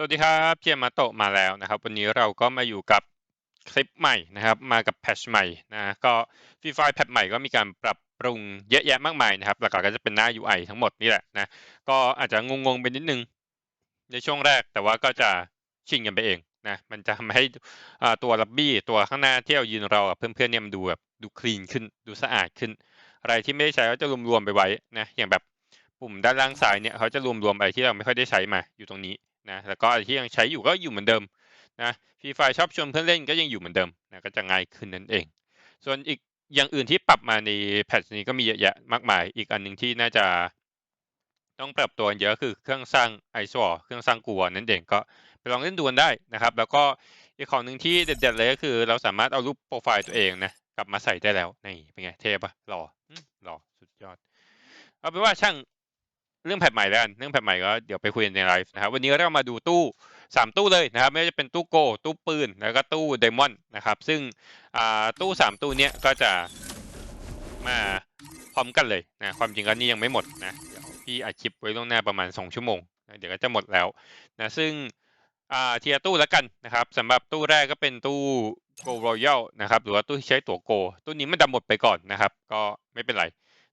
สวัสดีครับเพียมาโตมาแล้วนะครับ วันนี้เราก็มาอยู่กับคลิปใหม่นะครับ มากับแพชใหม่นะก็ฟรีไฟแพทใหม่ก็มีการปรับปรุงเยอะแยะมากมายนะครับ หลักๆก็จะเป็นหน้า UI ทั้งหมดนี่แหละนะก็อาจจะงงๆไปนิดนึง ในช่วงแรกแต่ว่าก็จะชินกันไปเองนะมันจะทำให้ตัวลับบี้ตัวข้างหน้าที่เรายืนรอเพื่อนๆเนี่ยมันดูแบบดูคลีนขึ้นดูสะอาดขึ้น อะไรที่ไม่ได้ใช้ก็จะรวมๆไปไว้นะอย่างแบบปุ่มด้านล่างซ้ายเนี่ยเขาจะรวมๆอะไรที่เราไม่ค่อยได้ใช้มาอยู่ตรงนี้ นะแล้วก็ที่ยังใช้อยู่ก็อยู่เหมือนเดิมนะฟรีไฟชอบชวนเพื่อนเล่นก็ยังอยู่เหมือนเดิมนะก็จะง่ายขึ้นนั่นเอง ส่วนอีกอย่างอื่นที่ปรับมาในแพทช์นี้ก็มีเยอะแยะมากมาย อีกอันหนึ่งที่น่าจะต้องปรับตัวเยอะคือเครื่องสร้างไอซอเครื่องสร้างกลัวนั่นเองก็ไปลองเล่นดูกันได้นะครับ แล้วก็อีกของหนึ่งที่เด็ดๆเลยก็คือ เราสามารถเอารูปโปรไฟล์ตัวเองนะกลับมาใส่ได้แล้วนี่เป็นไงเท่ปะหล่อหล่อสุดยอด เอาเป็นว่าช่าง เรื่องแพทใหม่แล้วกันเรื่องแพทใหม่ก็เดี๋ยวไปคุยกันในไลฟ์นะครับวันนี้เรามาดูตู้สามตู้เลยนะครับไม่ว่าจะเป็นตู้โก ตู้ปืน แล้วก็ตู้ไดมอนนะครับ ซึ่งอ่าตู้สามตู้เนี้ยก็จะมาพร้อมกันเลยนะความจริงก็นี่ยังไม่หมดนะเดี๋ยวพี่อัดคลิปไว้ล่วงหน้าประมาณสองชั่วโมงนะเดี๋ยวก็จะหมดแล้วนะซึ่งอ่าเทียตู้แล้วกันนะครับสำหรับตู้แรกก็เป็นตู้โกรอยัลนะครับหรือว่าตู้ที่ใช้ตั๋วโก ตู้นี้มันดำหมดไปก่อนนะครับ ก็ไม่เป็นไร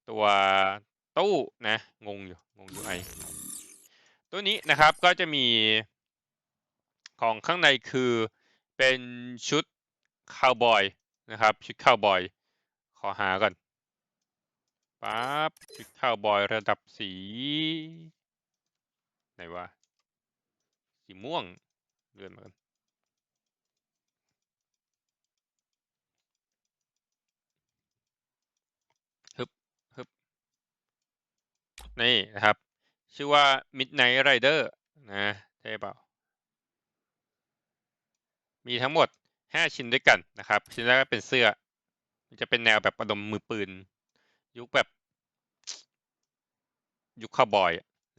ตัวตู้นะงงอยู่ งงอยู่ไอตัวนี้นะครับก็จะมีของข้างในคือเป็นชุดคาวบอยนะครับ ชุดคาวบอย ขอหาก่อนปั๊บชุดคาวบอยระดับสี ไหนวะสีม่วงเลื่อนมากันฮึบฮึบ นี่นะครับ ชื่อว่า Midnight Rider นะใช่เปล่า มีทั้งหมด 5 ชิ้นด้วยกันนะครับ ชิ้นแรกเป็นเสื้อ มันจะเป็นแนวแบบประดมมือปืน ยุคแบบ ยุคคาวบอย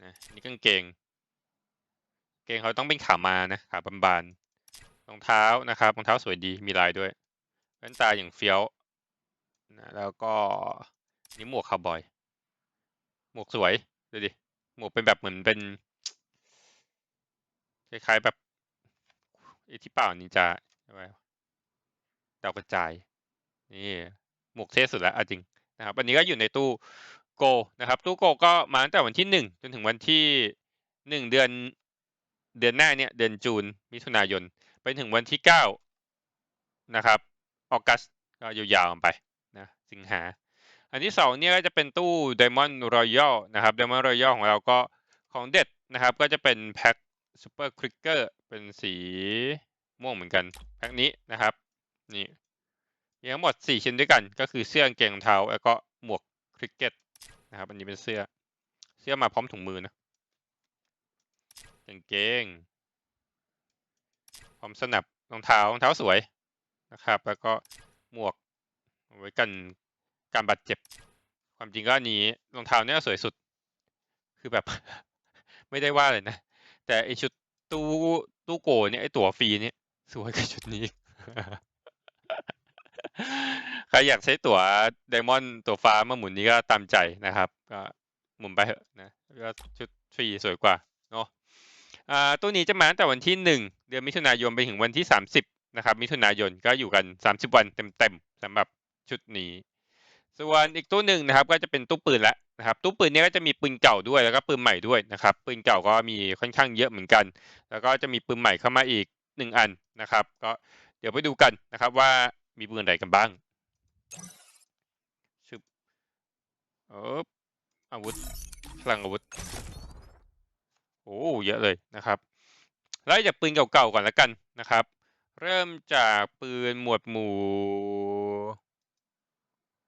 นะนี่กางเกง เกงเขาต้องเป็นขามานะขาบานๆรองเท้านะครับรองเท้าสวยดีมีลายด้วยแว่นตาอย่างเฟี้ยวนะแล้วก็นี่หมวกคาวบอย มวกสวยดูดิหมวกเป็นแบบเหมือนเป็นคล้ายๆแบบไอ้ที่เปล่านินจาใช่ไหมดาวกระจายนี่หมวกเท่สุดแล้วจริงนะครับวันนี้ก็อยู่ในตู้โกนะครับตู้โกก็มาตั้งแต่วันที่หนึ่งจนถึงวันที่หนึ่งเดือนเดือนหน้าเนี่ยเดือนจูนมิถุนายน ไปถึงวันที่เก้านะครับออกัสก็ยาวๆไปนะสิงหา อันที่สองเนี่ยก็จะเป็นตู้ Diamond Royal นะครับ Diamond Royal ของเราก็ของเด็ดนะครับ ก็จะเป็นแพ็ค Super Clicker เป็นสีม่วงเหมือนกัน แพ็คนี้นะครับ นี่มีทั้งหมด 4 ชิ้นด้วยกัน ก็คือเสื้อกางเกงรองเท้า แล้วก็หมวกคริกเก็ตนะครับ อันนี้เป็นเสื้อ เสื้อมาพร้อมถุงมือนะกางเกงพร้อมสนับรองเท้ารองเท้าสวยนะครับ แล้วก็หมวกไว้กัน การบาดเจ็บ ความจริงก็อันนี้รองเท้าเนี่ยสวยสุด คือแบบ ไม่ได้ว่าเลยนะ แต่ไอชุดตู้ตู้โกเนี่ยไอตั๋วฟรีเนี่ยสวยกว่าชุดนี้ใครอยากใช้ตั๋วไดมอนด์ตั๋วฟ้ามาหมุนนี้ก็ตามใจนะครับ ก็หมุนไปเถอะนะก็ชุดฟรีสวยกว่าเนาะอ่าตู้นี้จะมาตั้งแต่วันที่หนึ่งเดือนมิถุนายนไปถึงวันที่สามสิบนะครับ มิถุนายนก็อยู่กันสามสิบวันเต็มๆสำหรับชุดนี้ ส่วนอีกตู้หนึ่งนะครับ ก็จะเป็นตู้ปืนละนะครับ ตู้ปืนนี้ก็จะมีปืนเก่าด้วยแล้วก็ปืนใหม่ด้วยนะครับ ปืนเก่าก็มีค่อนข้างเยอะเหมือนกัน แล้วก็จะมีปืนใหม่เข้ามาอีกหนึ่งอันนะครับ ก็เดี๋ยวไปดูกันนะครับว่ามีปืนอะไรกันบ้างชึบเอออาวุธพลังอาวุธโอ้เยอะเลยนะครับไล่จากปืนเก่าๆก่อนแล้วกันนะครับ เริ่มจากปืนหมวดหมู่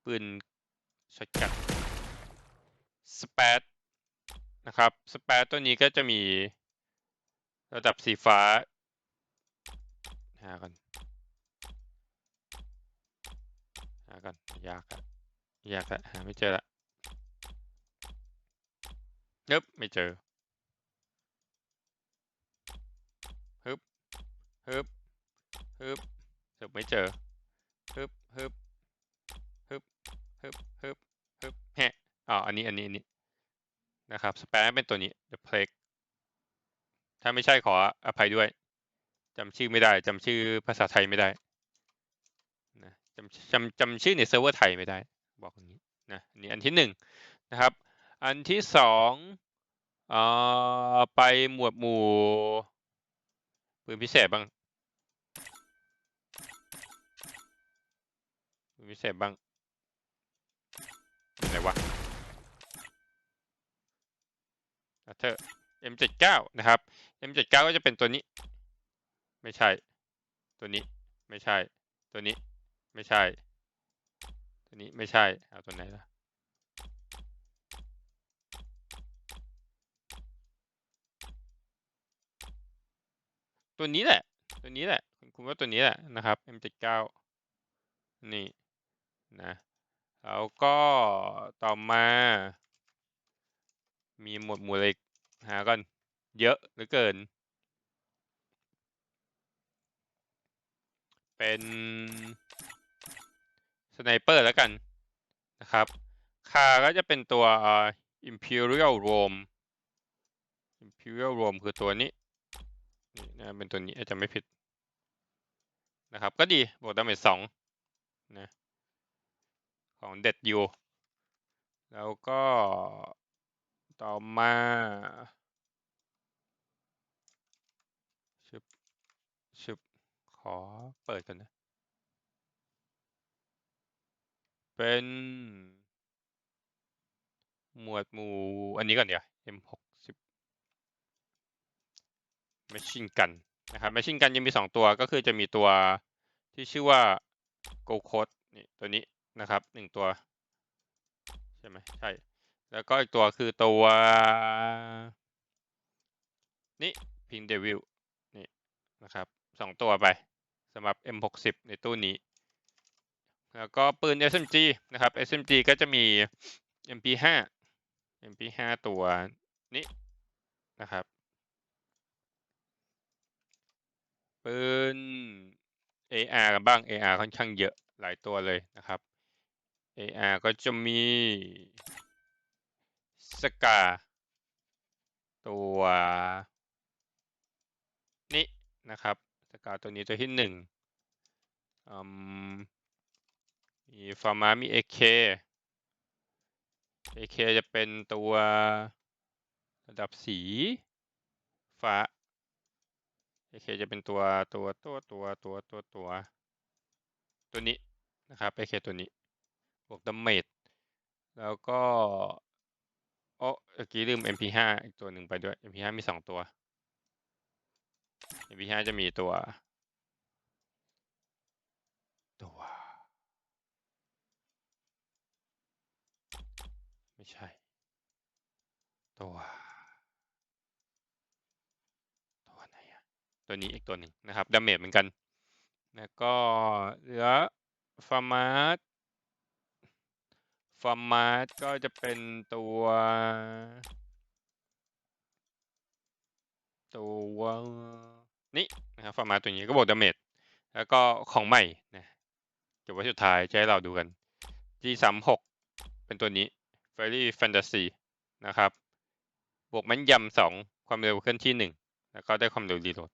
ปืนช็อตกันสเปดนะครับสเปดตัวนี้ก็จะมีระดับสีฟ้าหากันหากันยากอะยากอะหาไม่เจอละเึบไม่เจอฮึบฮึบฮึบฮึบไม่เจอฮึบฮึบ ฮึบฮึบแฮะอ๋ออันนี้อันนี้อันนี้นะครับสเปดเป็นตัวนี้ the plague ถ้าไม่ใช่ขออภัยด้วยจำชื่อไม่ได้จำชื่อภาษาไทยไม่ได้นะจำจำจำชื่อในเซิร์ฟเวอร์ไทยไม่ได้ บอกอย่างนี้นะอันนี้อันที่หนึ่งนะครับ อันที่สองอ่อไปหมวดหมู่ปืนพิเศษบ้างปืนพิเศษบ้าง ไหนวะเธอ M79 นะครับ M79 ก็จะเป็นตัวนี้ ไม่ใช่ ตัวนี้ ไม่ใช่ ตัวนี้ ไม่ใช่ ตัวนี้ ไม่ใช่ เอาตัวไหนล่ะ ตัวนี้แหละ ตัวนี้แหละ คุณว่าตัวนี้แหละนะครับ M79 นี่ นะ แล้วก็ต่อมา มีหมวดหมู่อะไรหาก่อนเยอะเหลือเกิน เป็นสไนเปอร์แล้วกันนะครับ คาก็จะเป็นตัว Imperial Rome Imperial Rome คือตัวนี้นี่นะเป็นตัวนี้อาจจะไม่ผิดนะครับ ก็ดีบวกดาเมจสองนะ ของเด็ดอยู่แล้วก็ต่อมาชึบชึบขอเปิดกันนะ เป็น หมวดหมู่ อันนี้ก่อนเดี๋ยว M60 Machine Gun นะครับ Machine Gun ยังมีสองตัวก็คือจะมีตัวที่ชื่อว่า Go Code นี่ตัวนี้ นะครับหนึ่งตัว ใช่ไหมใช่ แล้วก็อีกตัวคือตัว นี่ Pink Devil นี่นะครับสองตัวไปสำหรับ M60 ในตู้นี้ แล้วก็ปืน SMG นะครับ SMG ก็จะมี MP5 MP5 ตัวนี้นะครับปืน AR กันบ้าง AR ค่อนข้างเยอะหลายตัวเลยนะครับ AR ก็จะมีสกาตัวนี้นะครับสกาตัวนี้ตัวที่หนึ่งมีฟาร์มามี AK AK จะเป็นตัวระดับสีฟ้า AK จะเป็นตัวตัวตัวตัวตัวตัวตัวตัวนี้นะครับ AK ตัวนี้ บวกดาเมจแล้วก็โอ้เมื่อกี้ลืม MP5 อีกตัวหนึ่งไปด้วย MP5 มีสองตัว MP5 จะมีตัว ตัว ไม่ใช่ ตัวตัวไหนอะตัวนี้อีกตัวหนึ่งนะครับดาเมจเหมือนกัน แล้วก็เหลือฟาร์มาร์ ฟอร์มาตก็จะเป็นตัว ตัวนี้นะครับฟอร์มาตตัวนี้ก็บอกดาเมจแล้วก็ของใหม่นะเก็บไว้สุดท้ายจะให้เราดูกัน G36 เป็นตัวนี้ Fairy Fantasy นะครับบวกม่นยำสองความเร็วเคลื่อนที่หนึ่งแล้วก็ได้ความเร็วรีโหลด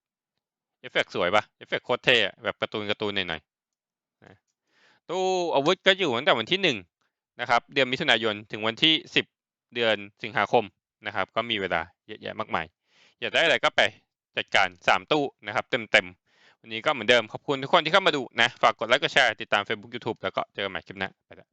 เอฟเฟกสวยปะเอฟเฟกโคตรเท่แบบการ์ตูนการ์ตูนหน่อยๆตู้อาวุธก็อยู่ตั้งแต่วันที่หนึ่ง นะครับ เดือนมิถุนายนถึงวันที่ 10 เดือนสิงหาคมนะครับ ก็มีเวลาเยอะแยะมากมาย อยากได้อะไรก็ไปจัดการ 3 ตู้นะครับเต็มๆ วันนี้ก็เหมือนเดิมขอบคุณทุกคนที่เข้ามาดูนะ ฝากกดไลค์กดแชร์ติดตาม Facebook YouTube แล้วก็เจอกันใหม่คลิปหน้าไปละ